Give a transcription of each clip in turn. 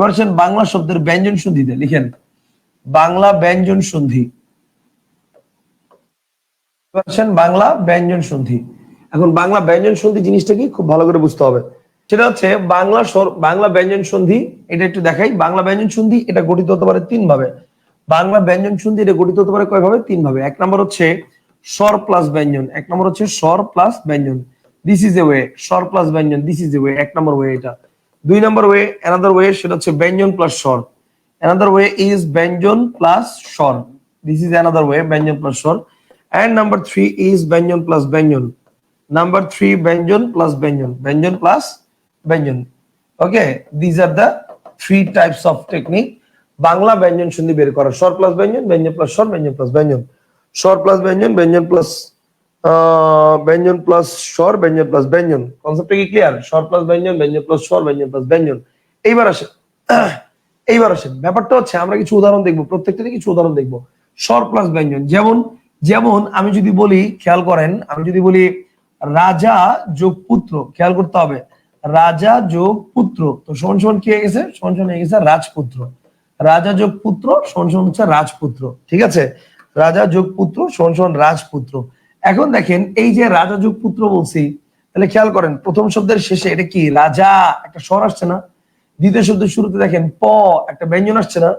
এবার বাংলা শব্দের ব্যঞ্জন সন্ধিতে, লিখেন, বাংলা ব্যঞ্জন সন্ধি। এবার বাংলা ব্যঞ্জন সন্ধি। এখন বাংলা ব্যঞ্জন সন্ধি জিনিসটা কি? খুব ভালো করে বুঝতে হবে। সেটা হচ্ছে বাংলা বাংলা ব্যঞ্জন সন্ধি, এটা একটু দেখাই। বাংলা ব্যঞ্জন সন্ধি, এটা গঠিত হতে পারে তিন ভাবে। বাংলা ব্যঞ্জন সন্ধি, এটা গঠিত হতে পারে কয় ভাবে? তিন ভাবে। এক নম্বর হচ্ছে স্বর প্লাস ব্যঞ্জন। এক নম্বর হচ্ছে স্বর প্লাস ব্যঞ্জন। দিস ইজ এ ওয়ে স্বর প্লাস ব্যঞ্জন দিস ইজ এ ওয়ে এক নম্বর ওয়ে এটা। দুই নম্বর ওয়ে অ্যানাদার ওয়ে সেটা হচ্ছে ব্যঞ্জন প্লাস স্বর। অ্যানাদার ওয়ে ইজ ব্যঞ্জন প্লাস স্বর। দিস ইজ অ্যানাদার ওয়ে ব্যঞ্জন প্লাস স্বর। And নাম্বার থ্রি is ব্যঞ্জন plus ব্যঞ্জন। নাম্বার থ্রি ব্যঞ্জন plus ব্যঞ্জন। ব্যঞ্জন plus ব্যঞ্জন। Okay, these are the three types of technique Bangla ব্যঞ্জন সন্ধি বের করা। স্বর প্লাস ব্যঞ্জন ব্যঞ্জন প্লাস স্বর, ব্যঞ্জন প্লাস ব্যঞ্জন। স্বর প্লাস ব্যঞ্জন ব্যঞ্জন প্লাস ব্যঞ্জন প্লাস স্বর, ব্যঞ্জন প্লাস ব্যঞ্জন। কনসেপ্টটা কি ক্লিয়ার স্বর প্লাস ব্যঞ্জন ব্যঞ্জন প্লাস স্বর, ব্যঞ্জন প্লাস ব্যঞ্জন। এইবার আসে এইবার আসেন। ব্যাপারটা হচ্ছে, আমরা কিছু উদাহরণ দেখব প্রত্যেকটারই কিছু উদাহরণ দেখব। স্বর প্লাস ব্যঞ্জন। যেমন যেমন আমি যদি বলি, খেয়াল করেন, আমি যদি বলি, রাজা যোগ পুত্র, খেয়াল করতে হবে। রাজা যোগ পুত্র। তো সমান সমান কি হয়ে গেছে? সমান সমান হয়ে গেছে রাজপুত্র। রাজা যোগ পুত্র, সমান সমান হচ্ছে রাজপুত্র। ঠিক আছে? রাজা যোগ পুত্র, সমান সমান রাজপুত্র। এখন দেখেন, এই যে রাজা যুগ পুত্র বলছি, তাহলে খেয়াল করেন, প্রথম শব্দের শেষে এটা কি, রাজা? একটা স্বর আসছে না। দ্বিতীয় শব্দের শুরুতে দেখেন, প, একটা ব্যঞ্জন আসছে না।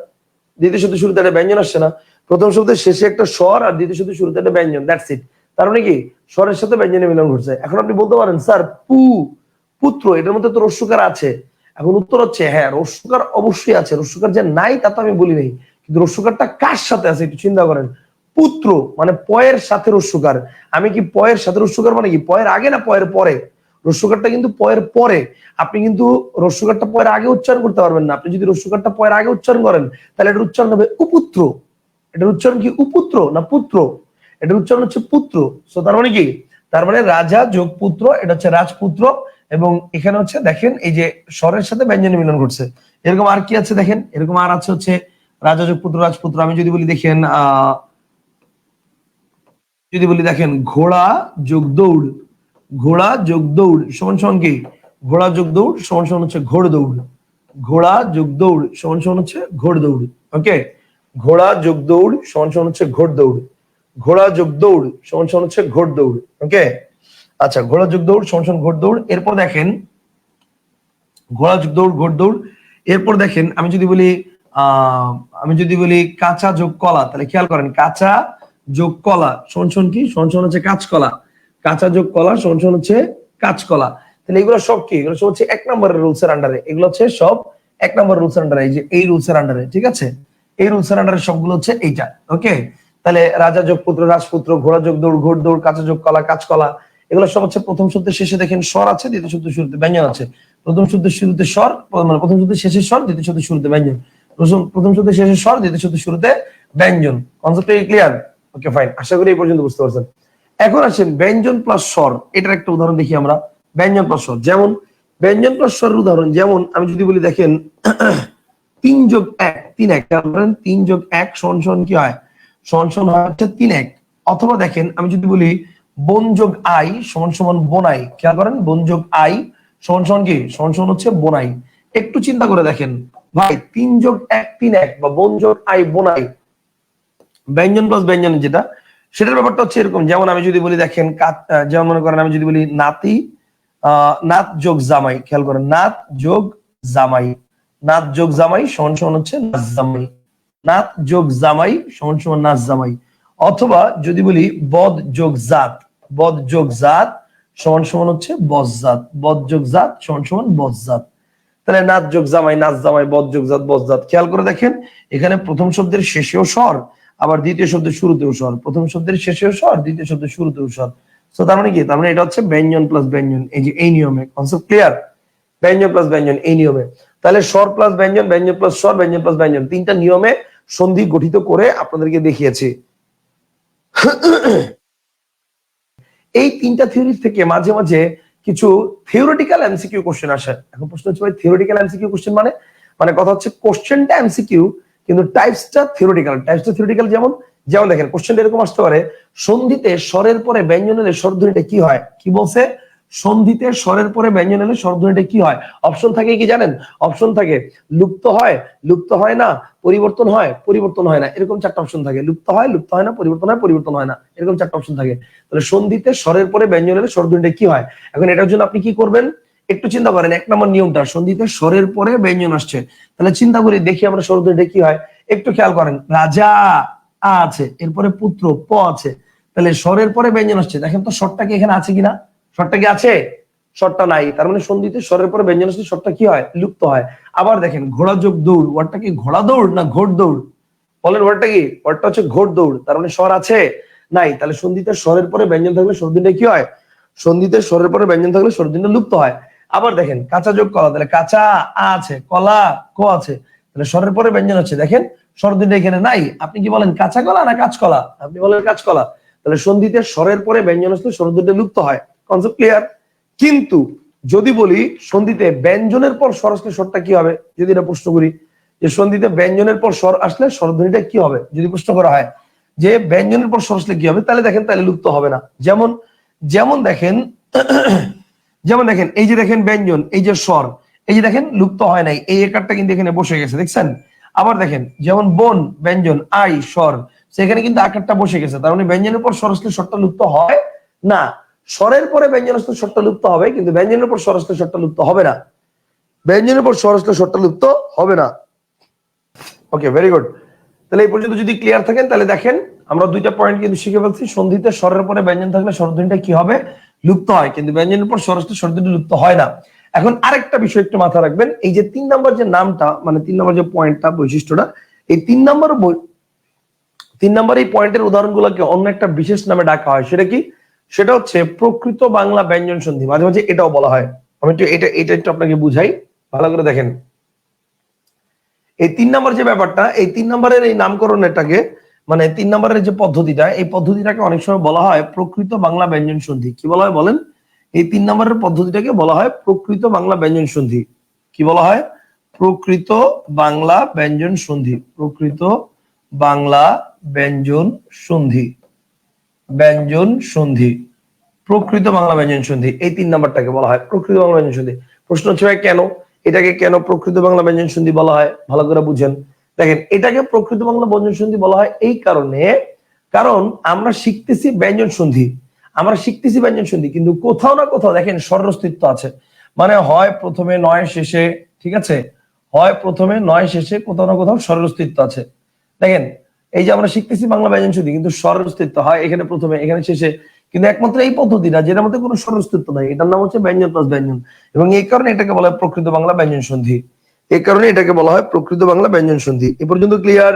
দ্বিতীয় শব্দের শুরুতে একটা ব্যঞ্জন আসছে না। প্রথম শব্দের শেষে একটা স্বর আর দ্বিতীয় শব্দের শুরুতে একটা ব্যঞ্জন দ্যাটস ইট তার মানে কি, স্বরের সাথে ব্যঞ্জনের মিলন ঘটছে। এখন আপনি বলতে পারেন, স্যার, পু, পুত্র, এটার মধ্যে তো রস্যকার আছে। এখন উত্তর হচ্ছে হ্যাঁ রস্যকার অবশ্যই আছে। রস্যকার যে নাই, তা তো আমি বলি নাই। কিন্তু রস্যকারটা কার সাথে আছে, একটু চিন্তা করেন। পুত্র মানে পয়ের সাথে রস্যকার আমি কি পয়ের সাথে রস্যকার মানে কি? পয়ের আগে না পয়ের পরে? রস্যকারটা কিন্তু পয়ের পরে। আপনি কিন্তু রস্যকারটা পয়ের আগে উচ্চারণ করতে পারবেন না। আপনি যদি রস্যকারটা পয়ের আগে উচ্চারণ করেন, তাহলে এটার উচ্চারণ হবে উপুত্র এটার উচ্চারণ কি উপুত্র না পুত্র? এটার উচ্চারণ হচ্ছে পুত্র। সো তার মানে কি? তার মানে রাজা যোগ পুত্র এটা হচ্ছে রাজপুত্র এবং এখানে হচ্ছে দেখেন, এই যে স্বরের সাথে ব্যঞ্জনের মিলন ঘটছে। এরকম আর কি আছে দেখেন? এরকম আর আছে হচ্ছে রাজা যোগ পুত্র রাজপুত্র। আমি যদি বলি দেখেন, আহ যদি বলি দেখেন, ঘোড়া যোগ দৌড়। ঘোড়া যোগ দৌড় সমান সমান কি? ঘোড়া যোগ দৌড় সমান সমান হচ্ছে ঘোড় দৌড়। ঘোড়া যোগ দৌড় সমান সমান হচ্ছে ঘোড় দৌড়। ওকে ঘোড়া যোগ দৌড় সমান সমান হচ্ছে ঘোড় দৌড়। ঘোড়া যোগ দৌড় সমান সমান হচ্ছে ঘোড় দৌড়। ওকে আচ্ছা ঘোড়া যোগ দৌড় সমান সমান ঘোড় দৌড়। এরপর দেখেন, ঘোড়া যোগ দৌড়, ঘোড় দৌড়। এরপর দেখেন, আমি যদি বলি, আহ, আমি যদি বলি কাঁচা যোগ কলা, তাহলে খেয়াল করেন, কাঁচা যোগ কলা সমান কি? সমান হচ্ছে কাঁচকলা কাঁচা যোগ কলা সমান হচ্ছে কাঁচকলা তাহলে এগুলো সব কি? এগুলো সব হচ্ছে এক নম্বরের রুলস এর আন্ডারে এগুলো হচ্ছে সব এক নম্বর রুলস এর আন্ডারে এই যে এই রুলস এর আন্ডারে ঠিক আছে? এই রুলস এর আন্ডারে সবগুলো হচ্ছে এইটা ওকে তাহলে রাজা যোগ পুত্র, রাজপুত্র, ঘোড়া যোগ দৌড়, ঘোড় দৌড়, কাঁচা যোগ কলা কাঁচকলা এগুলো সব হচ্ছে প্রথম শব্দের শেষে দেখেন স্বর আছে, দ্বিতীয় শব্দের শুরুতে ব্যঞ্জন আছে। প্রথম শব্দের শুরুতে স্বর মানে প্রথম শব্দের শেষে স্বর, দ্বিতীয় শব্দের শুরুতে ব্যঞ্জন। প্রথম- শব্দের শেষে স্বর, দ্বিতীয় শব্দের শুরুতে ব্যঞ্জন। কনসেপ্টটা ক্লিয়ার ওকে ফাইন আশা করি এই পর্যন্ত বুঝতে পারছেন। এখন আসেন ব্যঞ্জন প্লাস স্বর। এটার একটা উদাহরণ দেখি আমরা। ব্যঞ্জন প্লাস স্বর। যেমন, ব্যঞ্জন প্লাস স্বরের উদাহরণ, যেমন আমি যদি বলি দেখেন, তিন যোগ এক, তিন এক। তিন যোগ এক সমান সমান কি হয়? সমান সমান হয় হচ্ছে তিন এক। অথবা দেখেন, আমি যদি বলি বন যোগ আই সমান সমান বোনাই খেয়াল করেন, বন যোগ আই সমান সমান কি? সমান সমান হচ্ছে বোনাই একটু চিন্তা করে দেখেন। ভাই, তিন যোগ এক, তিন এক বা বন যোগ আই বোনাই ব্যঞ্জন প্লাস ব্যঞ্জন যেটা, সেটার ব্যাপারটা হচ্ছে এরকম। যেমন আমি যদি বলি, দেখেন যেমন মনে করেন, আমি যদি বলি নাতি নাত যোগ জামাই, খেয়াল করেন, নাত যোগ জামাই। নাত যোগ জামাই সমান সমান হচ্ছে নাচ জামাই। নাত যোগ জামাই সমান সমান নাচ জামাই। অথবা যদি বলি বদ যোগ জাত, বদ যোগ জাত সমান সমান হচ্ছে বজ্জাত বদ যোগ জাত সমান সমান বজ্জাত তাহলে নাচ যোগ জামাই নাচ জামাই, বদ যোগ জাত বজ্জাত খেয়াল করে দেখেন, এখানে প্রথম শব্দের শেষেও স্বর আবার দ্বিতীয় শব্দের শুরুতেও স্বর প্রথম শব্দের শেষেও স্বর দ্বিতীয় শব্দের শুরুতেও স্বর তো তার মানে কি? তার মানে এটা হচ্ছে ব্যঞ্জন প্লাস ব্যঞ্জন, এই যে এই নিয়মে কনসেপ্ট ক্লিয়ার ব্যঞ্জন প্লাস ব্যঞ্জন, এই নিয়মে। তাহলে স্বর প্লাস ব্যঞ্জন ব্যঞ্জন প্লাস স্বর, ব্যঞ্জন প্লাস ব্যঞ্জন, তিনটা নিয়মে সন্ধি গঠিত করে আপনাদেরকে দেখিয়েছি। এই তিনটা থিওরি থেকে মাঝে মাঝে কিছু থিওরিটিক্যাল এমসিকিউ কোশ্চেন আসে। এখন প্রশ্ন হচ্ছে, ভাই থিওরিটিক্যাল এমসিকিউ কোশ্চেন মানে? মানে কথা হচ্ছে কোশ্চেনটা এমসিকিউ কিন্তু টাইপসটা থিওরিটিক্যাল টাইপসটা থিওরিটিক্যাল যেমন যেমন দেখেন কোশ্চেনটা এরকম আসতে পারে, সন্ধিতে স্বরের পরে ব্যঞ্জনের স্বরধ্বনিটা কি হয়? কি বলছে? সন্ধিতে স্বরের পরে ব্যঞ্জন এলে স্বরধ্বনিটা কি হয়? অপশন থাকে কি জানেন? অপশন থাকে, লুপ্ত হয় লুপ্ত হয় না, পরিবর্তন হয় পরিবর্তন হয় না। এরকম চারটা অপশন থাকে। লুপ্ত হয় লুপ্ত হয় না, পরিবর্তন হয় পরিবর্তন হয় না। এরকম চারটা অপশন থাকে। তাহলে সন্ধিতে স্বরের পরে ব্যঞ্জন এলে স্বরধ্বনিটা কি হয়? এখন এটার জন্য আপনি কি করবেন? একটু চিন্তা করেন, এক নম্বর নিয়মটা, সন্ধিতে স্বরের পরে ব্যঞ্জন আসছে। তাহলে চিন্তা করি, দেখি আমরা স্বরধ্বনিটা কি হয়। একটু খেয়াল করেন, রাজা আ আছে, এরপরে পুত্র প আছে। তাহলে স্বরের পরে ব্যঞ্জন আসছে। দেখেন তো স্বরটা কি এখানে আছে কিনা? স্বরটা কি আছে? স্বরটা নাই। তার মানে সন্ধিতে স্বরের পরে ব্যঞ্জন আসলে স্বরটা কি হয়? লুপ্ত হয়। আবার দেখেন, ঘোড়া যোগ দৌড়, ওয়ার্ডটা কি ঘোড়া দৌড় না ঘোড় দৌড়? বলেন ওয়ার্ডটা কি? ওয়ার্ডটা হচ্ছে ঘোড় দৌড়। তার মানে স্বর আছে, নাই। তাহলে সন্ধিতে স্বরের পরে ব্যঞ্জন থাকলে সর্দিনটা কি হয়? সন্ধিতে স্বরের পরে ব্যঞ্জন থাকলে সর্দিনটা লুপ্ত হয়। আবার দেখেন, কাঁচা যোগ কলা, তাহলে কাঁচা আছে, কলা ক আছে, তাহলে স্বরের পরে ব্যঞ্জন হচ্ছে, দেখেন স্বরদিনটা এখানে নাই, আপনি কি বলেন কাঁচা কলা না কাঁচকলা আপনি বলেন কাঁচকলা তাহলে সন্ধিতে স্বরের পরে ব্যঞ্জন আসলে স্বরদিনটা লুপ্ত হয় কনসেপ্ট ক্লিয়ার কিন্তু যদি বলি, সন্ধিতে ব্যঞ্জনের পর স্বর আসলে স্বরটা কি হবে? যদি এটা প্রশ্ন করি, যে সন্ধিতে ব্যঞ্জনের পর স্বর আসলে স্বরধ্বনিটা কি হবে? যদি প্রশ্ন করা হয়, যে ব্যঞ্জনের পর স্বর আসলে কি হবে? তাহলে দেখেন, তাহলে লুপ্ত হবে না। যেমন যেমন দেখেন যেমন দেখেন, এই যে দেখেন ব্যঞ্জন, এই যে স্বর, এই যে দেখেন লুপ্ত হয় নাই, এই একারটা কিন্তু এখানে বসে গেছে, দেখছেন? আবার দেখেন, যেমন বন, ব্যঞ্জন, আই, স্বর সেখানে কিন্তু আকারটা বসে গেছে, তার মানে ব্যঞ্জনের পর স্বর আসলে স্বরটা লুপ্ত হয় না। স্বরের পরে ব্যঞ্জন আসলে স্বরটা লুপ্ত হবে, কিন্তু ব্যঞ্জনের পর স্বর আসলে স্বরটা লুপ্ত হবে না। ব্যঞ্জনের পর স্বর আসলে স্বরটা লুপ্ত হবে না। ওকে ভেরি গুড তাহলে এই পর্যন্ত যদি ক্লিয়ার থাকেন, তাহলে দেখেন, আমরা দুইটা পয়েন্ট কিন্তু শিখে ফেলছি। সন্ধিতে স্বরের পরে ব্যঞ্জন থাকলে স্বরধ্বনিটা কি হবে? লুপ্ত হয়, কিন্তু ব্যঞ্জনের পর স্বর আসলে স্বরধ্বনি লুপ্ত হয় না। এখন আরেকটা বিষয় একটু মাথা রাখবেন, এই যে তিন নম্বর যে নামটা মানে তিন নম্বর যে পয়েন্টটা, বৈশিষ্ট্যটা, এই তিন নম্বর তিন নম্বর এই পয়েন্টের উদাহরণগুলোকে অন্য একটা বিশেষ নামে ডাকা হয়, সেটা কি? সেটা হচ্ছে প্রকৃত বাংলা ব্যঞ্জন সন্ধি। মাঝে মাঝে এটাও বলা হয়। আমি একটু এটা এটা একটু আপনাকে বুঝাই, ভালো করে দেখেন। এই তিন নম্বর যে ব্যাপারটা, এই তিন নম্বরের এই নামকরণটাকে মানে তিন নম্বরের যে পদ্ধতিটা, এই পদ্ধতিটাকে অনেক সময় বলা হয় প্রকৃত বাংলা ব্যঞ্জন সন্ধি। কি বলা হয় বলেন? এই তিন নম্বরের পদ্ধতিটাকে বলা হয় প্রকৃত বাংলা ব্যঞ্জন সন্ধি। কি বলা হয়? প্রকৃত বাংলা ব্যঞ্জন সন্ধি। প্রকৃত বাংলা ব্যঞ্জন সন্ধি। ব্যঞ্জন সন্ধি। প্রকৃত বাংলা ব্যঞ্জন সন্ধি। এই তিন নাম্বারটাকে বলা হয় প্রকৃত বাংলা ব্যঞ্জন সন্ধি। প্রশ্ন হচ্ছে কেন? এটাকে কেন প্রকৃত বাংলা ব্যঞ্জন সন্ধি বলা হয়? ভালো করে বুঝেন। দেখেন, এটাকে প্রকৃত বাংলা ব্যঞ্জন সন্ধি বলা হয় এই কারণে, কারণ আমরা শিখতেছি ব্যঞ্জন সন্ধি। আমরা শিখতেছি ব্যঞ্জন সন্ধি, কিন্তু কোথাও না কোথাও দেখেন স্বর অস্তিত্ব আছে। মানে হয় প্রথমে নয় শেষে, ঠিক আছে? হয় প্রথমে নয় শেষে কোথাও না কোথাও স্বরের অস্তিত্ব আছে। দেখেন, এই যে আমরা শিখতেছি বাংলা ব্যঞ্জন সন্ধি, কিন্তু স্বরের অস্তিত্ব হয় এখানে প্রথমে, এখানে শেষে। কিন্তু একমাত্র এই পদ্ধতিটা, যেটার মধ্যে কোনো স্বরের অস্তিত্ব নাই, এটার নাম হচ্ছে ব্যঞ্জন প্লাস ব্যঞ্জন। এবং এই কারণে এটাকে বলা হয় প্রকৃত বাংলা ব্যঞ্জন সন্ধি। এই কারণে এটাকে বলা হয় প্রকৃত বাংলা ব্যঞ্জন সন্ধি। এ পর্যন্ত ক্লিয়ার